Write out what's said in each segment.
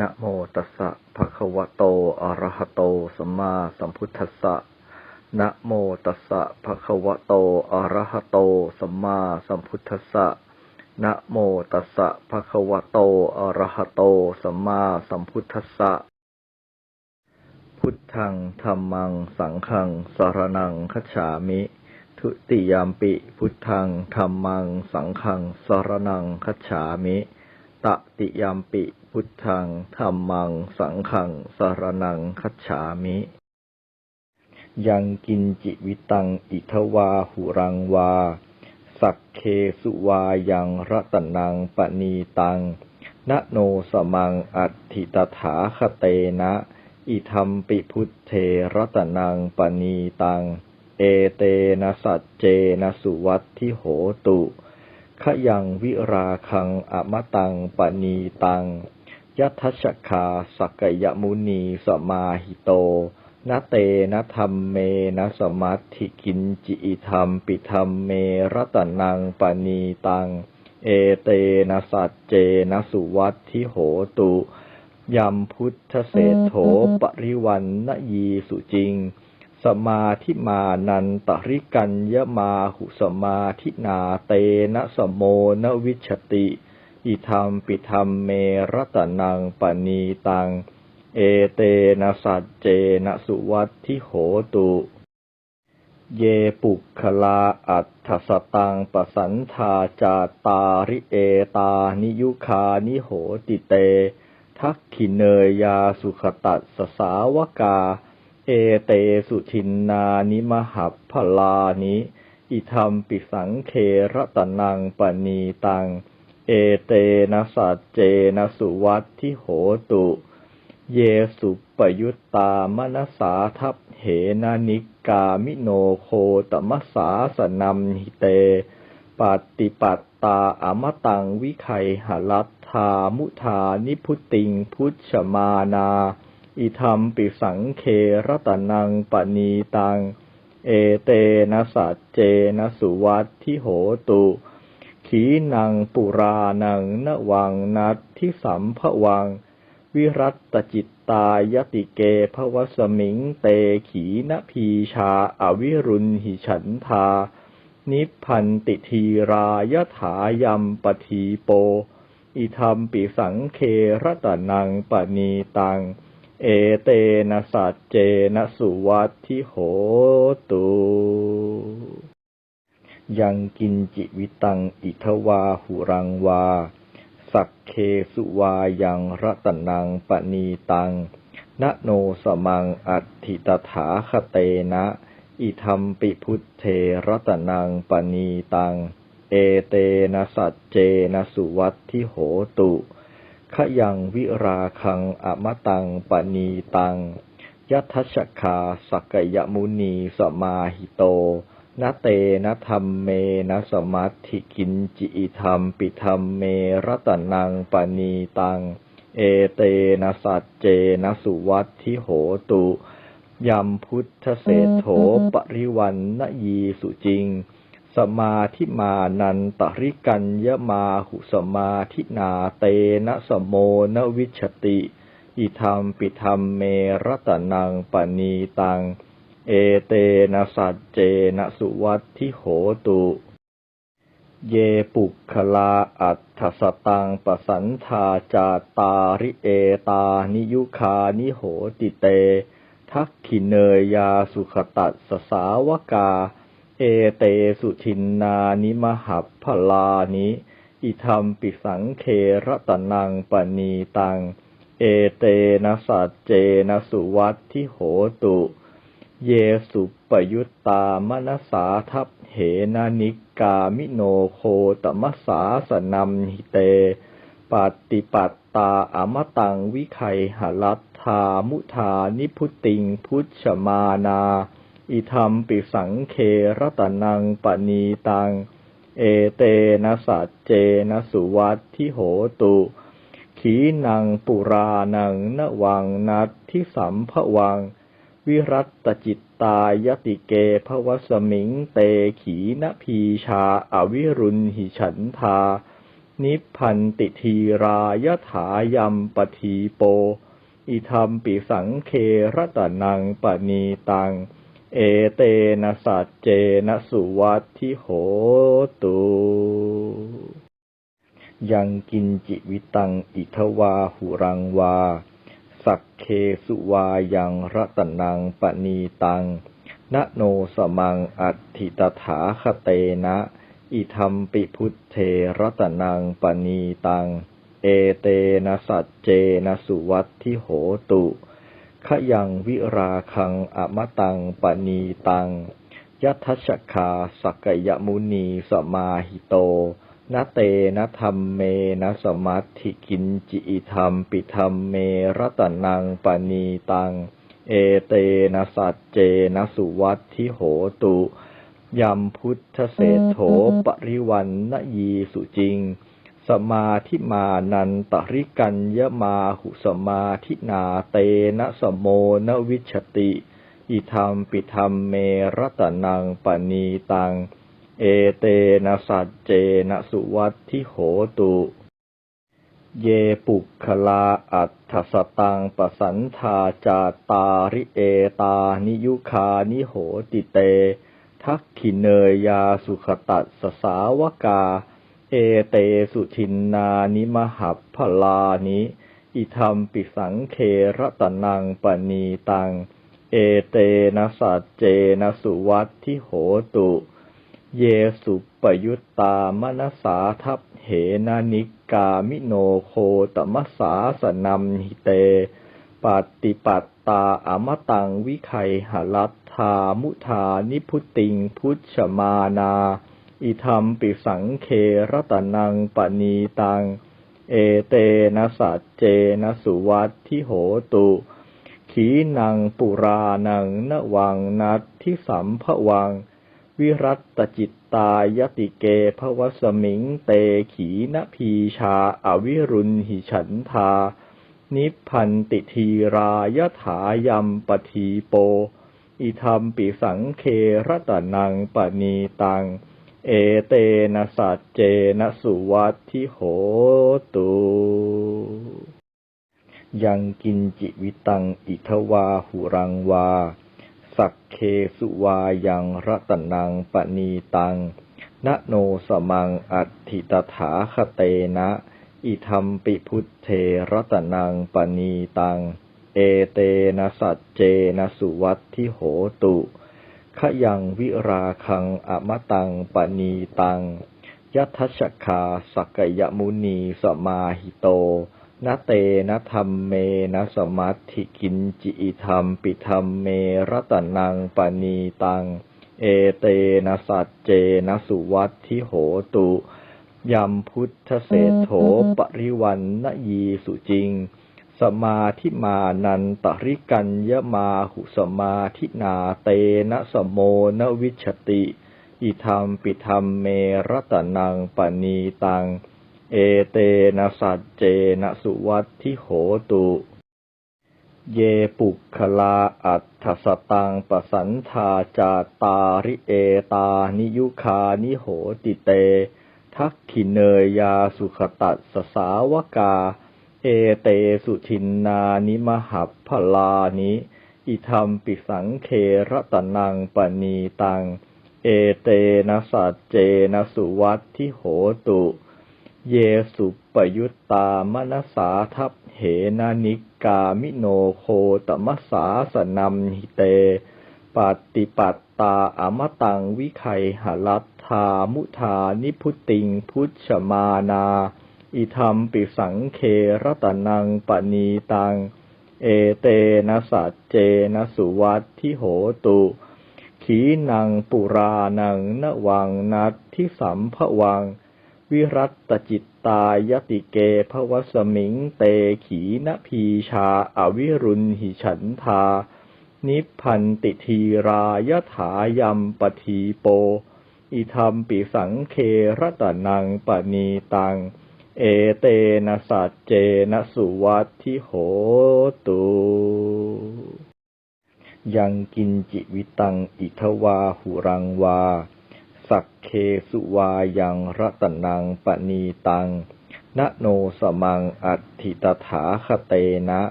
นะโมตัสสะภะคะวะโต อะระหะโต สัมมาสัมพุทธัสสะ นะโมตัสสะภะคะวะโต อะระหะโต สัมมาสัมพุทธัสสะ นะโมตัสสะภะคะวะโต อะระหะโต สัมมาสัมพุทธัสสะ พุทธังธัมมัง สังฆังสรนังคัจฉามิ ทุติยามปิ พุทธังธัมมัง สังฆังสรนังคัจฉามิ ตติยามปิพุทธังธัมมัง สังฆังสรนังคัจฉามิ ยังกินจิวิตังอิทวาหุรังวา สักเคสุวายังรัตนังปณีตังนโนสมังอัตถิตถาคเตนะ อิธรรมปิพุทเทรัตนังปณีตัง เอเตนะสัจเจนะสุวัตทิโหตุ ขยังวิราคังอมตังปณีตังยัทชคาสักยมุนีสมาหิโตนเตนะธรรมเมนะสมัติกินจิอิธรรม ปิธรรมเมรตนังปณีตัง เอเตนะสัจเจนะสุวัตทิโหตุยมพุทธเศธโถปริวันนยีสุจริง สมาธิมานันตริกัญญมาหุสมาธินาเตนะสโมนวิชติ อิธรรมปิธรรมเมรตนังปณีตัง เอเตนะสัจเจนะสุวัตทิโหตุ เยปุคลาอัตถสตังปสันธาจาตาริเอตานิยุคานิโหติเต ทักขิเนยยาสุขตัสสาวกา เอเตสุทินนานิมหัพพลานิ อิธรรมปิสังเครตนังปณีตัง เอเตนะสัจเจนะสุวัตทิโหตุ เยสุปยุตตามนสาทัพเหนานิกามิโนโคตมัสสาสนัมหิเตปฏิปัตตาอมตังวิไคหลัตธามุธานิพุติงพุชมานา อิธรรมปิสังเครตนังปณีตัง เอเตนะสัจเจนะสุวัตทิโหตุ ขีนังปุรานังนวังนัตทิสัมภวัง วิรัตตจิตตายติเกภวสมิงเตขีนพีชาอวิรุณหิฉันทา นิพพันติทีรายถายัมปทีโป อิธรรมปิสังเครตนังปณีตัง เอเตนะสัจเจนะสุวัตทิโหตุยังกินจิวิตังอิทวาหุรังวา สักเคสุวายังรัตนังปณีตังนโนสมังอัตถิตถาคเตนะ อิธรรมปิพุทเทรัตนังปณีตัง เอเตนะสัจเจนะสุวัตทิโหตุ ขยังวิราคังอมตังปณีตังยัทชคาสักยมุนีสมาหิโตนเตนะธรรมเมนะสมัติกินจิธรรม ปิธรรมเมรัตนังปณีตัง เอเตนะสัจเจนะสุวัตทิโหตุยัมพุทธเศธโถปริวันนยีสุจริง สมาธิมานันตริกัญญมาหุสมาธินาเตนะสโมนวิชติ อิธรรมปิธรรมเมรตนังปณีตัง เอเตนะสัจเจนะสุวัตทิโหตุ เยปุคลาอัตถสตังปสันธาจาตาริเอตานิยุคานิโหติเต ทักขิเนยยาสุขตัสสสาวกา เอเตสุทินนานิมหัพพลานิ อิธรรมปิสังเครตนังปณีตัง เอเตนะสัจเจนะสุวัตทิโหตุ เยสุปยุตตามนสาทัพเหนานิกามิโนโคตมัสสาสนัมหิเตปฏิปัตตาอมตังวิไคหลัตธามุธานิพุติงพุชมานา อิธรรมปิสังเครตนังปณีตัง เอเตนะสัจเจนะสุวัตทิโหตุ ขีนังปุรานังนวังนัตทิสัมภวัง วิรัตตจิตตายติเกภวสมิงเตขีนพีชาอวิรุณหิฉันทา นิพพันติทีรายถายัมปทีโป อิธรรมปิสังเครตนังปณีตัง เอเตนะสัจเจนะสุวัตทิโหตุยังกินจิวิตังอิทวาหุรังวา สักเคสุวายังรัตนังปณีตังนโนสมังอัตถิตถาคเตนะ อิธรรมปิพุทเทรัตนังปณีตัง เอเตนะสัจเจนะสุวัตทิโหตุ ขยังวิราคังอมตังปณีตังยัทธชคาสักยมุนีสมาหิโตนเตนะธรรมเมนะสมัติกินจิธรรม ปิธรรมเมรัตนังปณีตัง เอเตนะสัจเจนะสุวัตทิโหตุยมพุทธเศโถปริวันนยีสุจริง สมาธิมานันตริกัญญมาหุสมาธินาเตนะสมโมนวิชติ อิธรรมปิธรรมเมรตนังปณีตัง เอเตนะสัจเจนะสุวัตทิโหตุ เยปุคลาอัตถสตังปสันธาจาตาริเอตานิยุคานิโหติเต ทักขิเนยยาสุขตัสสสาวกา เอเตสุทินนานิมหัพพลานิอิธรรมปิสังเครตนังปณีตัง เอเตนะสัจเจนะสุวัตทิโหตุ เยสุปยุตตามนสาทัพเหนานิกามิโนโคตมสสาสนัมหิเตปฏิปัตตาอมตังวิไคหลัตธามุธานิพุติงพุชมานา อิธรรมปิสังเครตนังปณีตัง เอเตนะสัจเจนะสุวัตทิโหตุ ขีนังปุรานังนวังนัตทิสัมภวัง วิรัตจิตตายติเกภวสมิงเตขีนพีชาอวิรุณหิฉันทา นิพพันติทีรายถายัมปทีโป อิธรรมปิสังเครตนังปณีตัง เอเตนะสัจเจนะสุวัตทิโหตุยังกินจิวิตังอิทวาหุรังวา สักเคสุวายังรัตนังปณีตังนโนสมังอัตถิตถาคเตนะ อิธรรมปิพุทเทรัตนังปณีตัง เอเตนะสัจเจนะสุวัตทิโหตุ ขยังวิราคังอมตังปณีตังยัทชคาสักยมุนีสมาหิโตนเตนะธรรมเมนะสมัติกินจิธรรม ปิธรรมเมรตนังปณีตัง เอเตนะสัจเจนะสุวัตทิโหตุยัมพุทธเศโถปริวันนยีสุจริง สมาธิมานันตริกัญญมาหุสมาธินาเตนะสมโมนวิชติ อิธรรมปิธรรมเมรตนังปณีตัง เอเตนะสัจเจนะสุวัตทิโหตุ เยปุคลาอัตถสตังปสันธาจาตาริเอตานิยุคานิโหติเต ทักขิเนยยาสุขตัสสสาวกา เอเตสุทินนานิมหัพพลานิอิธรรมปิสังเครตนังปณีตัง เอเตนะสัจเจนะสุวัตทิโหตุ เยสุปยุตตามนสาทัพเหนานิกามิโนโคตมสสาสนัมหิเตปฏิปัตตาอมตังวิไคหลัตธามุธานิพุติงพุชมานา อิธรรมปิสังเครตนังปณีตัง เอเตนะสัจเจนะสุวัตทิโหตุ ขีนังปุรานังนวังนัตทิสัมภวัง วิรัตตจิตตายติเกภวสมิงเตขีนพีชาอวิรุณหิฉันทา นิพพันติทีรายถายัมปทีโป อิธรรมปิสังเครตนังปณีตัง เอเตนะสัจเจนะสุวัตทิโหตุยังกินจิวิตังอิทวาหุรังวา สักเคเคสุวายังรัตนังปณีตังนโนสมังอัตถิตถาคเตนะ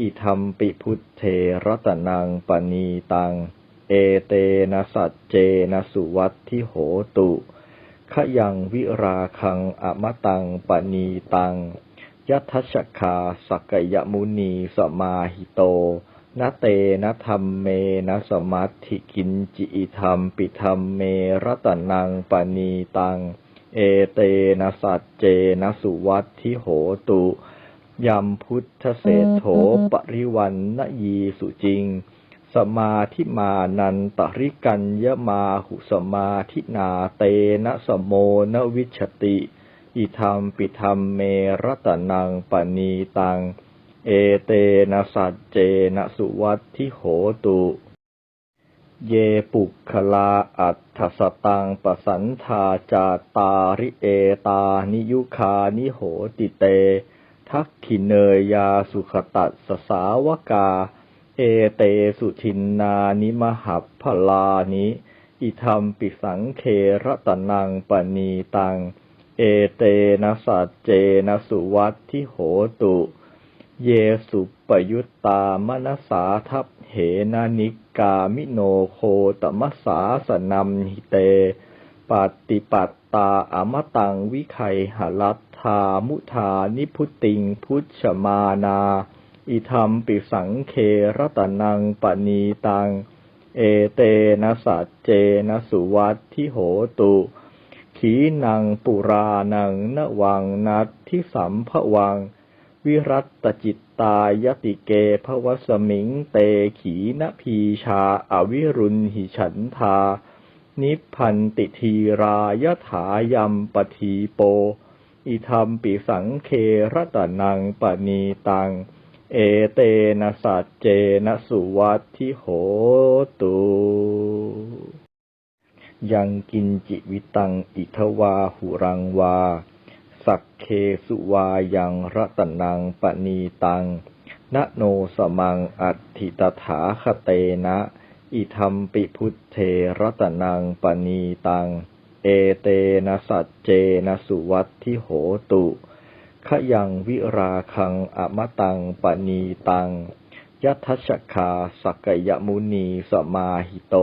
อิธรรมปิพุทเทรัตนังปณีตัง เอเตนะสัจเจนะสุวัตทิโหตุ ขยังวิราคังอมตังปณีตังยัทชคาสักยมุนีสมาหิโตนเตนะธรรมเมนะสมัติกินจิธรรม ปิธรรมเมรตนังปณีตัง เอเตนะสัจเจนะสุวัตทิโหตุยัมพุทธเศธโถปริวันนยีสุจริง สมาธิมานันตริกัญญมาหุสมาธินาเตนะสโมนวิชติ อิธรรมปิธรรมเมรตนังปณีตัง เอเตนะสัจเจนะสุวัตทิโหตุ เยปุคลาอัตถสตังปสันธาจาตาริเอตานิยุคานิโหติเต ทักขิเนยยาสุขตัสสาวกา เอเตสุทินนานิมหัพพลานิอิธรรมปิสังเครตนังปณีตัง เอเตนะสัจเจนะสุวัตทิโหตุ เยสุปยุตตามนสาทัพเหนานิกามิโนโคตมัสสาสนัมหิเต ปฏิปัตตาอมตังวิไคหลัตธามุธานิพุติงพุชมานา อิธรรมปิสังเครตนังปณีตัง เอเตนะสัจเจนะสุวัตทิโหตุ ขีนังปุรานังนวังนัตทิสัมภวัง วิรัตตจิตตายติเกภวสมิงเตขีนพีชาอวิรุณหิฉันทา นิพพันติทีรายถายัมปทีโป อิธรรมปิสังเครตนังปณีตัง เอเตนะสัจเจนะสุวัตทิโหตุยังกินจิวิตังอิทวาหุรังวา สักเคสุวายังรัตนังปณีตังนโนสมังอัตถิตถาคเตนะ อิธรรมปิพุทเทรัตนังปณีตัง เอเตนะสัจเจนะสุวัตทิโหตุ ขยังวิราคังอมตังปณีตังยัทชคาสักยมุนีสมาหิโต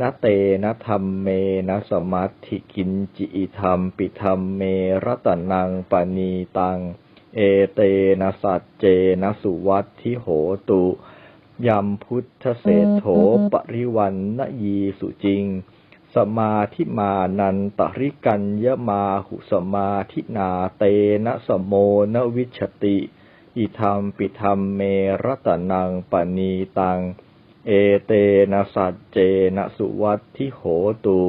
นเตนะธรรมเมนะสมัติกินจิธรรม ปิธรรมเมรัตนังปณีตัง เอเตนะสัจเจนะสุวัตทิโหตุยมพุทธเศธโถปริวันนยีสุจริง มาธิมานันตริกัญญมาหุสมาธินาเตนะสโมนวิชติ อิธรรมปิธรรมเมรตนังปณีตัง เอเตนะสัจเจนะสุวัตทิโหตุ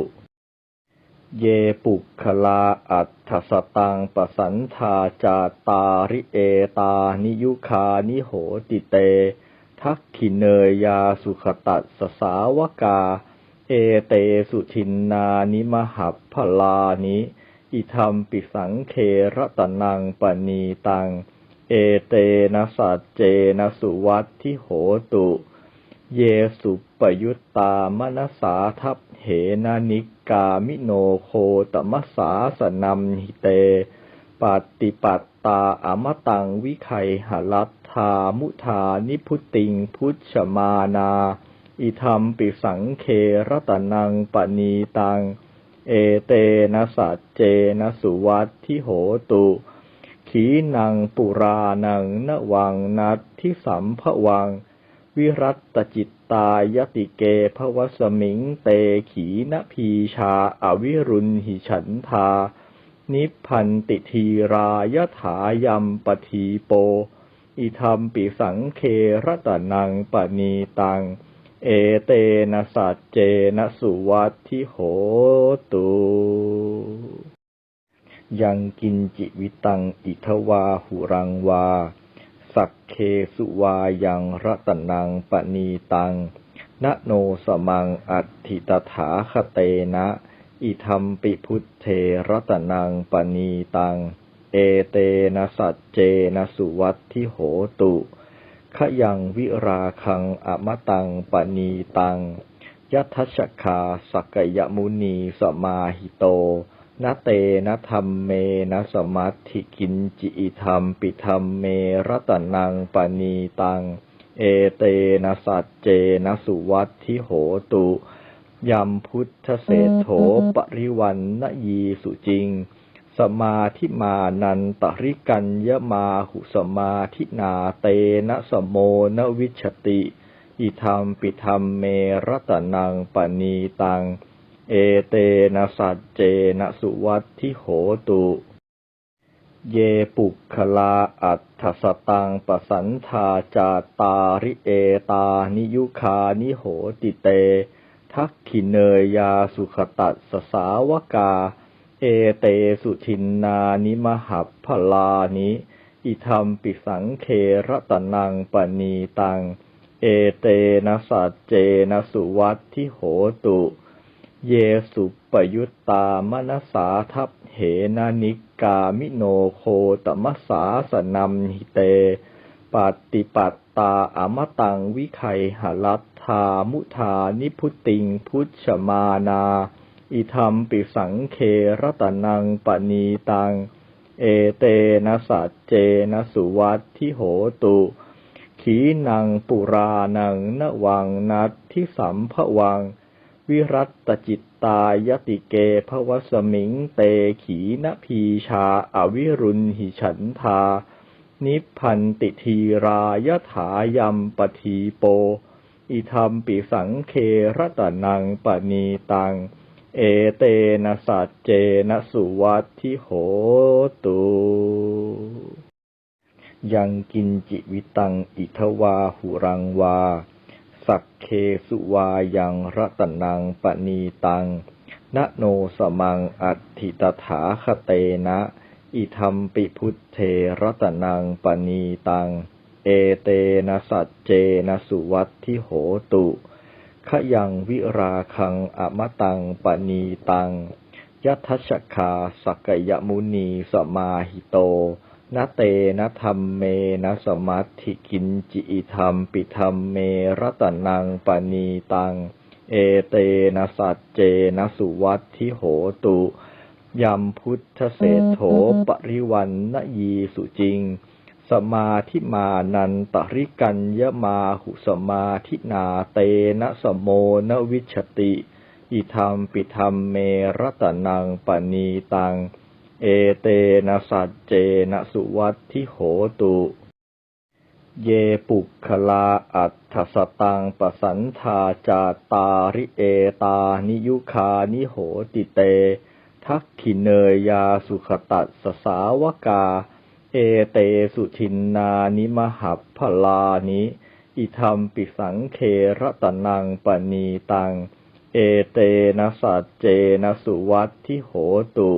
เยปุคลาอัตถสตังปสันธาจาตาริเอตานิยุคานิโหติเต ทักขิเนยยาสุขตัสสาวกา เอเตสุทินนานิมหัพพลานิ อิธรรมปิสังเครตนังปณีตัง เอเตนะสัจเจนะสุวัตทิโหตุ เยสุปยุตตามนสาทัพเหนานิกามิโนโคตมัสาสนัมหิเตปฏิปัตตาอมตังวิไคหลัตธามุธานิพุติงพุชมานา อิธรรมปิสังเครตนังปณีตัง เอเตนะสัจเจนะสุวัตทิโหตุ ขีนังปุรานังนวังนัตทิสัมภวัง วิรัตตจิตตายติเกภวสมิงเตขีนพีชาอวิรุณหิฉันทา นิพพันติทีรายถายัมปทีโป อิธรรมปิสังเครตนังปณีตัง เอเตนะสัจเจนะสุวัตทิโหตุยังกินจิวิตังอิทวาหุรังวา สักเคสุวายังรัตนังปณีตังนโนสมังอัตถิตถาคเตนะ อิธรรมปิพุทเทรัตนังปณีตัง เอเตนะสัจเจนะสุวัตทิโหตุ ขยังวิราคังอมตังปณีตังยัทชคาสักยมุนีสมาหิโตนะเตนะธรรมเมนะสมัตถิกินจิธรรมปิธรรมเมรตนังปณีตัง เอเตนะสัจเจนะสุวัตทิโหตุยัมพุทธเศโถปริวันนยีสุจริง สมาธิมานันตริกัญยมาหุสมาธินาเตนะสมโมนวิชติอิธรรมปิธรรมเมรตนังปณีตัง เอเตนะสัจเจนะสุวัตทิโหตุ เยปุคลาอัตถสตังปสันธาจาตาริเอตานิยุคานิโหติเต ทักขิเนยยาสุขตัสสสาวกา เอเตสุทินนานิมหัพพลานิอิธรรมปิสังเครตนังปณีตัง เอเตนะสัจเจนะสุวัตทิโหตุ เยสุปยุตตามนสาทัพเหนานิกามิโนโคตมัสาสนัมหิเตปฏิปัตตาอมตังวิไคหลัตธามุธานิพุติงพุชมานา อิธรรมปิสังเครตนังปณีตัง เอเตนะสัจเจนะสุวัตทิโหตุ ขีนังปุรานังนวังนัตทิสัมภวัง วิรัตตจิตตายติเกภวสมิงเตขีนพีชาอวิรุณหิฉันทา นิพพันติทีรายถายัมปทีโป อิธรรมปิสังเครตนังปณีตัง เอเตนะสัจเจนะสุวัตทิโหตุยังกินจิวิตังอิทวาหุรังวา สักเคสุวายังรัตนังปณีตังนโนสมังอัตถิตถาคเตนะ อิธรรมปิพุทเทรัตนังปณีตัง เอเตนะสัจเจนะสุวัตทิโหตุ ขยังวิราคังอมตังปณีตังยัทชคาสักยมุนีสมาหิโตนะเตนะธรรมเมนะสมัติกินจิธรรม ปิธรรมเมรตนังปณีตัง เอเตนะสัจเจนะสุวัตทิโหตุยัมพุทธเศโถปริวันนยีสุจริง สมาธิมานันตริกัญยมาหุสมาธินาเตนะสมโมนวิชติ อิธรรมปิธรรมเมรตนังปณีตัง เอเตนะสัจเจนะสุวัตทิโหตุ เยปุคลาอัตถสตังปสันธาจาตาริเอตานิยุคานิโหติเต ทักขิเนยยาสุขตัสสสาวกา เอเตสุทินนานิมหัพพลานิอิธรรมปิสังเครตนังปณีตัง เอเตนะสัจเจนะสุวัตทิโหตุ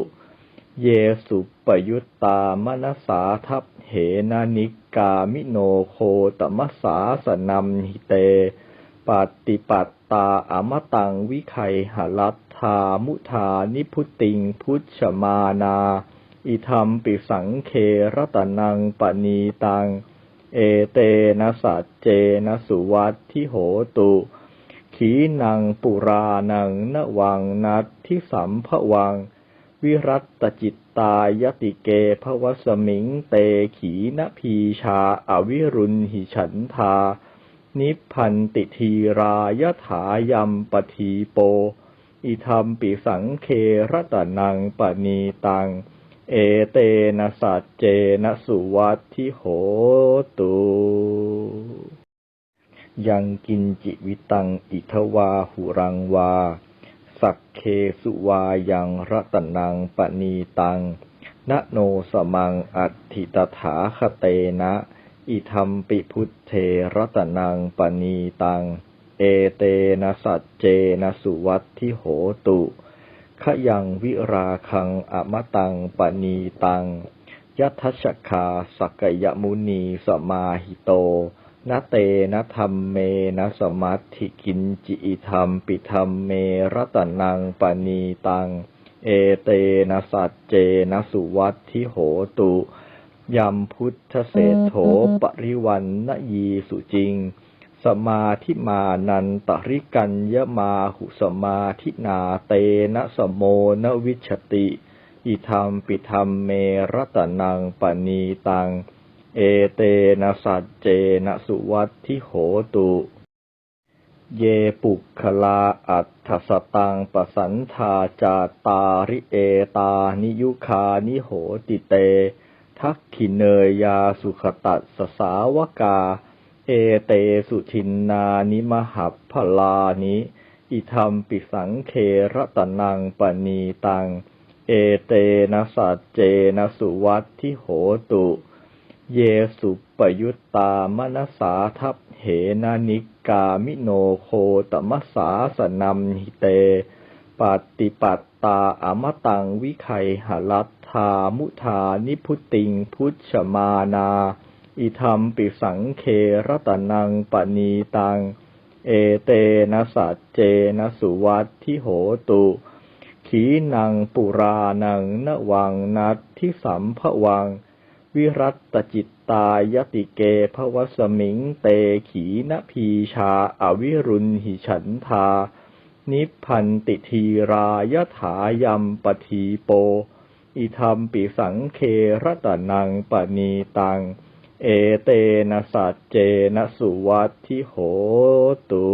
เยสุปยุตตามนสาทัพเหนานิกามิโนโคตมัสสาสนัมหิเตปฏิปัตตาอมตังวิไคหลัตธามุธานิพุติงพุชฌมานา อิธรรมปิสังเครตนังปณีตัง เอเตนะสัจเจนะสุวัตทิโหตุ ขีนังปุรานังนวังนัตทิสัมภวัง วิรัตตจิตตายติเกภวสมิงเตขีนพีชาอวิรุณหิฉันทา นิพพันติทีรายถายัมปทีโป อิธรรมปิสังเครตนังปณีตัง เอเตนะสัจเจนะสุวัตทิโหตุยังกินจิวิตังอิทวาหุรังวา สักเคสุวายังรัตนังปณีตังนะโนสมังอัตถิตถาคเตนะ อิธรรมปิพุทเทรัตนังปณีตัง เอเตนะสัจเจนะสุวัตทิโหตุ ขยังวิราคังอมตังปณีตังยัทชคาสักยมุนีสมาหิโตนเตนะธรรมเมนะสมัติกินจิธรรม ปิธรรมเมรตนังปณีตัง เอเตนะสัจเจนะสุวัตทิโหตุยัมพุทธเศโถปริวันนยีสุจริง สมาธิมานันตริกัญญมาหุสมาธินาเตนะสโมนวิชติ อิธรรมปิธรรมเมรตนังปณีตัง เอเตนะสัจเจนะสุวัตทิโหตุ เยปุคลาอัตถสตังปสันธาจาตาริเอตานิยุคานิโหติเต ทักขิเนยยาสุขตัสสาวกา เอเตสุทินนานิมหัพพลานิอิธรรมปิสังเครตนังปณีตัง เอเตนะสัจเจนะสุวัตทิโหตุ เยสุปยุตตามนสาทัพเหนานิกามิโนโคตมัสสาสนัมหิเตปฏิปัตตาอมตังวิไคหลัตธามุธานิพุติงพุชมานา อิธรรมปิสังเครตนังปณีตัง เอเตนะสัจเจนะสุวัตทิโหตุ ขีนังปุรานังนวังนัตทิสัมภวัง วิรัตตจิตตายติเกภวสมิงเตขีนพีชาอวิรุณหิฉันทา นิพพันติทีรายถายัมปทีโป อิธรรมปิสังเครตนังปณีตัง เอเตนะสัจเจนะสุวัตทิโหตุ